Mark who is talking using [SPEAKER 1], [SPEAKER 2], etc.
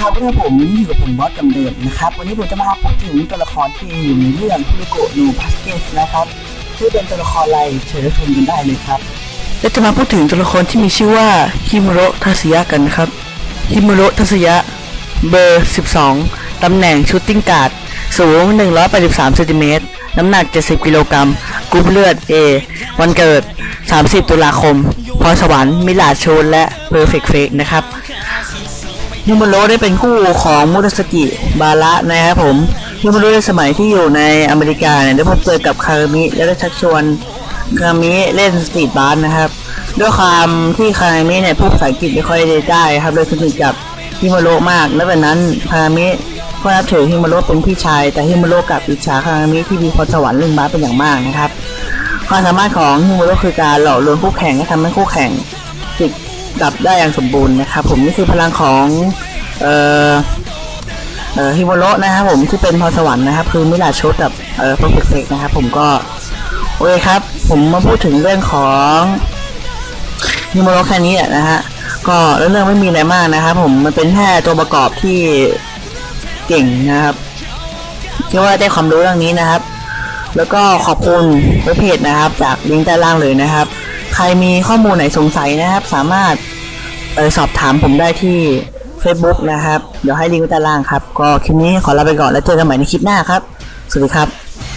[SPEAKER 1] ครับเพื่อนผมอยู่กับผมบอสจำเดิมนะครับ วันนี้ผมจะมาพูดถึงตัวละครที่อยู่ในเรื่องคุโกะนูพาสเกสนะครับชื่อเป็นตัวละครอะไรเชิญชมกันได้เลยครับ และจะมาพูดถึงตัวละครที่มีชื่อว่าฮิมุโรทัสยะกันนะครับฮิมุโรทัสยะเบอร์ 12 ตำแหน่งชูตติ้งการ์ดสูง 183เซนติเมตรน้ำหนัก 70 กิโลกรัมกรุ๊ปเลือด A วันเกิด 30 ตุลาคม พรสวรรค์ มิลาชนและเพอร์เฟกเฟกนะครับ ฮิโมโรได้เป็นคู่ของมุตสกิบาระนะครับผมฮิโมโรในสมัยที่อยู่ในอเมริกาเนี่ยได้พบเจอกับคารามิและได้ชักชวนคารามิเล่นสตรีทบาสนะครับ ด้วยความที่คารามิเนี่ยพูดภาษาอังกฤษไม่ค่อยได้ครับเลยสนิทกับฮิโมโรมาก และแบบนั้นคารามิก็นับถือฮิโมโรเป็นพี่ชาย แต่ฮิโมโรกับอิจฉาคารามิที่มีพรสวรรค์เรื่องบาสเป็นอย่างมากนะครับความสามารถของฮิโมโรคือการหล่อลวงคู่แข่งและทำให้คู่แข่งติด ดับได้อย่างสมบูรณ์นะครับ ผมนี่คือพลังของ เอ่อเอ่อฮิโมโรนะครับผมที่เป็นพรสวรรค์นะครับ คือมิลาโชดกับเอ่อพวกเฟกนะครับ ผมก็โอเคครับ ผมมาพูดถึงเรื่องของฮิโมโรแค่นี้แหละนะฮะก็เรื่องไม่มีอะไรมากนะครับ ผมมันเป็นแค่ตัวประกอบที่เก่งนะครับคิดว่าได้ความรู้เรื่องนี้นะครับ แล้วก็ขอบคุณเว็บเพจนะครับ จากลิงก์ใต้ล่างเลยนะครับ ใครมีข้อมูลไหนสงสัยนะครับ สามารถเออสอบถามผมได้ที่ Facebook นะครับ เดี๋ยวให้ลิงก์ไว้ด้านล่างครับ ก็คลิปนี้ขอลาไปก่อนแล้วเจอกันใหม่ในคลิปหน้าครับ สวัสดีครับ